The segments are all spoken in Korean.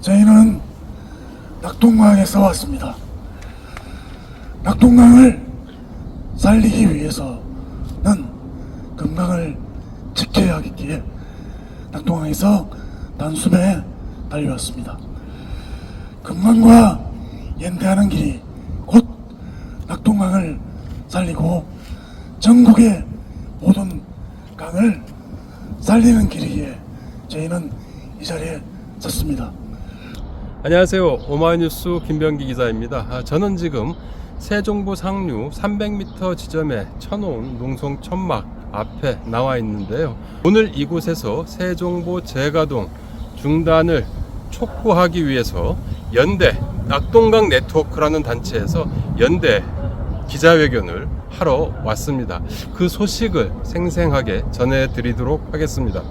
저희는 낙동강에서 왔습니다. 낙동강을 살리기 위해서는 금강을 지켜야 하기에 낙동강에서 단숨에 달려왔습니다. 금강과 연대하는 길이 곧 낙동강을 살리고 전국의 모든 강을 살리는 길이기에 저희는 이 자리에 섰습니다. 안녕하세요. 오마이뉴스 김병기 기자입니다. 아, 저는 지금 세종부 상류 300m 지점에 쳐놓은 농성 천막 앞에 나와 있는데요. 오늘 이곳에서 세종부 재가동 중단을 촉구하기 위해서 연대 낙동강 네트워크라는 단체에서 연대 기자회견을 하러 왔습니다. 그 소식을 생생하게 전해드리도록 하겠습니다.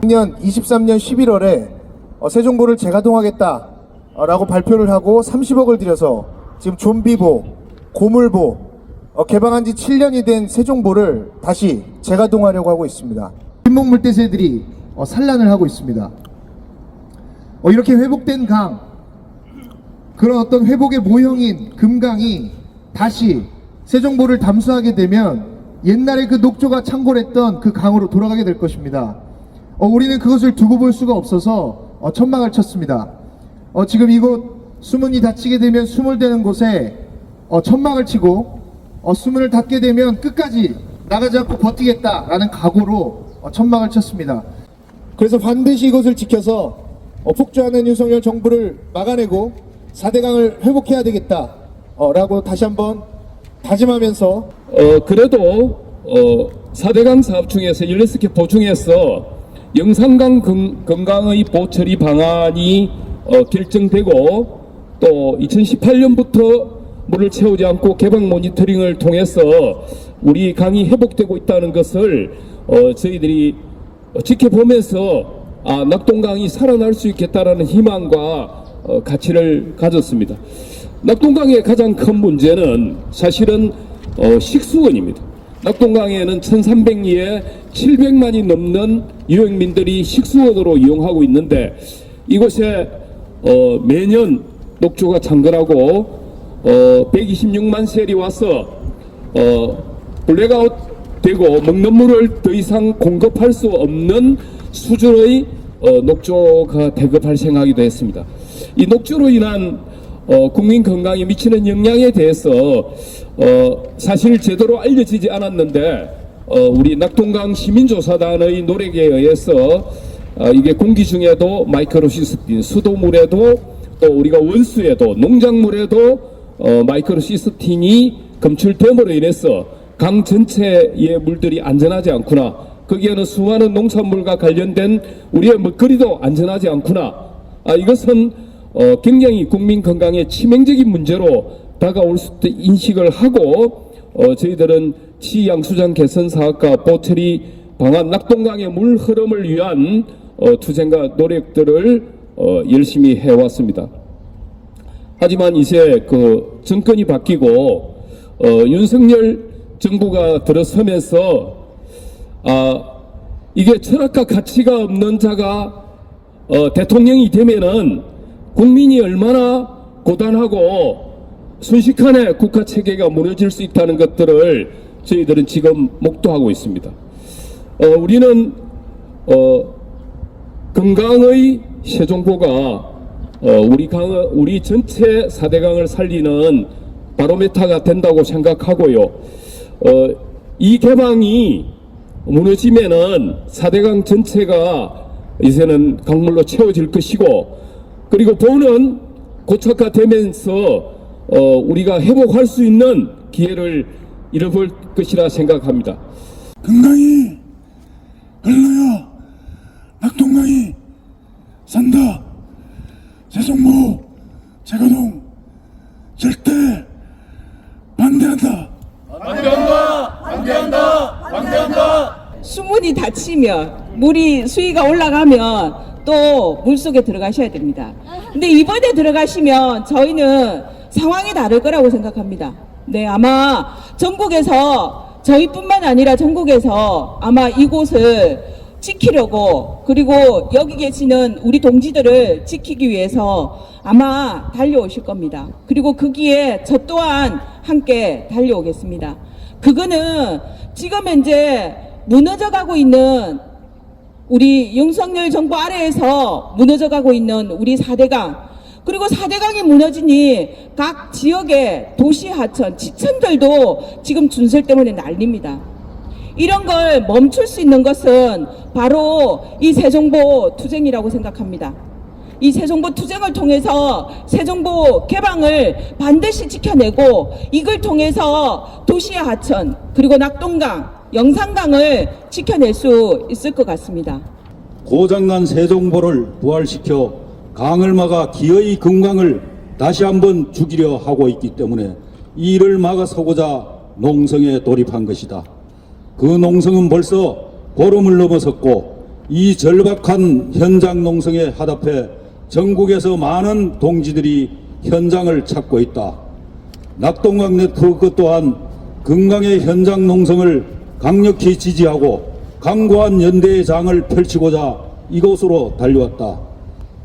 작년 23년 11월에 어, 세종보를 재가동하겠다 라고 발표를 하고 30억을 들여서 지금 좀비보, 고물보 어, 개방한 지 7년이 된 세종보를 다시 재가동하려고 하고 있습니다. 흰목물대새들이 어, 산란을 하고 있습니다. 어, 이렇게 회복된 강, 그런 어떤 회복의 모형인 금강이 다시 세종보를 담수하게 되면 옛날에 그 녹조가 창궐했던 그 강으로 돌아가게 될 것입니다. 어, 우리는 그것을 두고 볼 수가 없어서 어, 천막을 쳤습니다. 어, 지금 이곳 수문이 닫히게 되면 수몰되는 곳에 어, 천막을 치고 어, 수문을 닫게 되면 끝까지 나가지 않고 버티겠다라는 각오로 어, 천막을 쳤습니다. 그래서 반드시 이것을 지켜서 어, 폭주하는 윤석열 정부를 막아내고 4대강을 회복해야 되겠다라고 다시 한번 다짐하면서 어, 그래도 어, 4대강 사업 중에서 16개 보충해서 영산강 금, 금강의 보처리 방안이 어, 결정되고 또 2018년부터 물을 채우지 않고 개방 모니터링을 통해서 우리 강이 회복되고 있다는 것을 어, 저희들이 지켜보면서 아, 낙동강이 살아날 수 있겠다라는 희망과 어, 가치를 가졌습니다. 낙동강의 가장 큰 문제는 사실은 어, 식수원입니다. 낙동강에는 1300리에 700만이 넘는 유역민들이 식수원으로 이용하고 있는데 이곳에 어, 매년 녹조가 창궐하고 어, 126만 셀이 와서 어, 블랙아웃 되고 먹는 물을 더 이상 공급할 수 없는 수준의 어, 녹조가 대거 발생하기도 했습니다. 이 녹조로 인한 어, 국민 건강에 미치는 영향에 대해서 어, 사실 제대로 알려지지 않았는데 어, 우리 낙동강 시민조사단의 노력에 의해서 어, 이게 공기 중에도 마이크로시스틴, 수도물에도 또 우리가 원수에도 농작물에도 어, 마이크로시스틴이 검출됨으로 인해서 강 전체의 물들이 안전하지 않구나. 거기에는 수많은 농산물과 관련된 우리의 먹거리도 안전하지 않구나. 아, 이것은 어, 굉장히 국민 건강에 치명적인 문제로 다가올 수도 인식을 하고 어, 저희들은 치양수장 개선 사업과 보처리 방안 낙동강의 물 흐름을 위한 어, 투쟁과 노력들을 어, 열심히 해왔습니다. 하지만 이제 그 정권이 바뀌고 어, 윤석열 정부가 들어서면서 아 이게 철학과 가치가 없는 자가 어, 대통령이 되면은 국민이 얼마나 고단하고 순식간에 국가 체계가 무너질 수 있다는 것들을 저희들은 지금 목도하고 있습니다. 어, 우리는 어, 건강의 세종보가 어, 우리 강 우리 전체 사대강을 살리는 바로메타가 된다고 생각하고요. 어, 이 개방이 무너지면은 사대강 전체가 이제는 강물로 채워질 것이고 그리고 보는 고착화되면서 어, 우리가 회복할 수 있는 기회를 잃어볼 것이라 생각합니다. 금강이 흘러야 낙동강이 산다. 세종부 제가동 절대 반대한다. 수문이 닫히면 물이 수위가 올라가면 또 물속에 들어가셔야 됩니다. 근데 이번에 들어가시면 저희는 상황이 다를 거라고 생각합니다. 네, 아마 전국에서 저희뿐만 아니라 전국에서 아마 이곳을 지키려고 그리고 여기 계시는 우리 동지들을 지키기 위해서 아마 달려오실 겁니다. 그리고 거기에 저 또한 함께 달려오겠습니다. 그거는 지금 현재 무너져 가고 있는 우리 윤석열 정부 아래에서 무너져 가고 있는 우리 4대강 그리고 4대강이 무너지니 각 지역의 도시 하천, 지천들도 지금 준설 때문에 난립니다. 이런 걸 멈출 수 있는 것은 바로 이 새정보 투쟁이라고 생각합니다. 이 새정보 투쟁을 통해서 새정보 개방을 반드시 지켜내고 이걸 통해서 도시의 하천 그리고 낙동강, 영산강을 지켜낼 수 있을 것 같습니다. 고장난 세종보를 부활시켜 강을 막아 기어이 금강을 다시 한번 죽이려 하고 있기 때문에 이 일을 막아서고자 농성에 돌입한 것이다. 그 농성은 벌써 보름을 넘어섰고 이 절박한 현장 농성에 하답해 전국에서 많은 동지들이 현장을 찾고 있다. 낙동강 네트워크 또한 금강의 현장 농성을 강력히 지지하고 강고한 연대의 장을 펼치고자 이곳으로 달려왔다.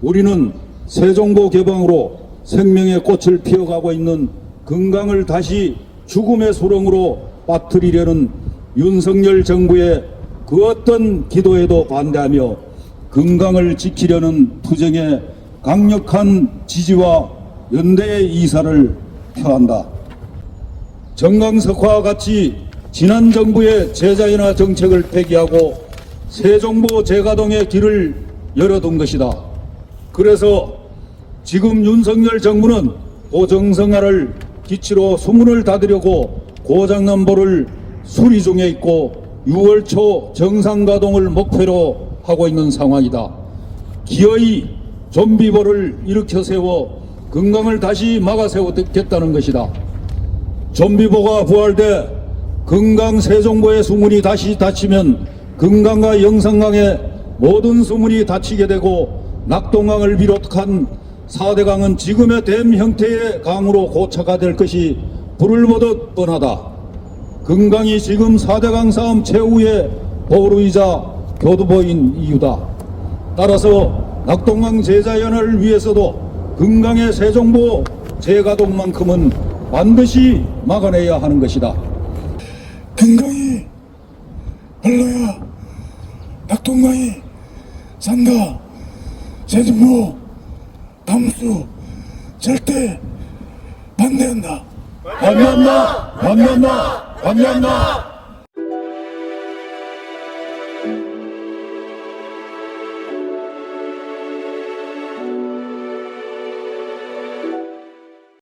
우리는 세종보 개방으로 생명의 꽃을 피워가고 있는 금강을 다시 죽음의 수렁으로 빠뜨리려는 윤석열 정부의 그 어떤 기도에도 반대하며 금강을 지키려는 투쟁에 강력한 지지와 연대의 이사를 표한다. 정강석화와 같이 지난 정부의 제자연화 정책을 폐기하고 세종보 재가동의 길을 열어둔 것이다. 그래서 지금 윤석열 정부는 고정성화를 기치로 수문을 닫으려고 고장난보를 수리 중에 있고 6월 초 정상 가동을 목표로 하고 있는 상황이다. 기어이 좀비보를 일으켜 세워 건강을 다시 막아 세우겠다는 것이다. 좀비보가 부활돼 금강 세종보의 수문이 다시 닫히면 금강과 영산강의 모든 수문이 닫히게 되고 낙동강을 비롯한 4대강은 지금의 댐 형태의 강으로 고착화 될 것이 불을 보듯 뻔하다. 금강이 지금 4대강 싸움 최후의 보루이자 교두보인 이유다. 따라서 낙동강 제자연을 위해서도 금강의 세종보 재가동만큼은 반드시 막아내야 하는 것이다. 금강이 흘러야 낙동강이 산다. 세종보 담수 절대 반대한다. 반면나 반면나 반 면나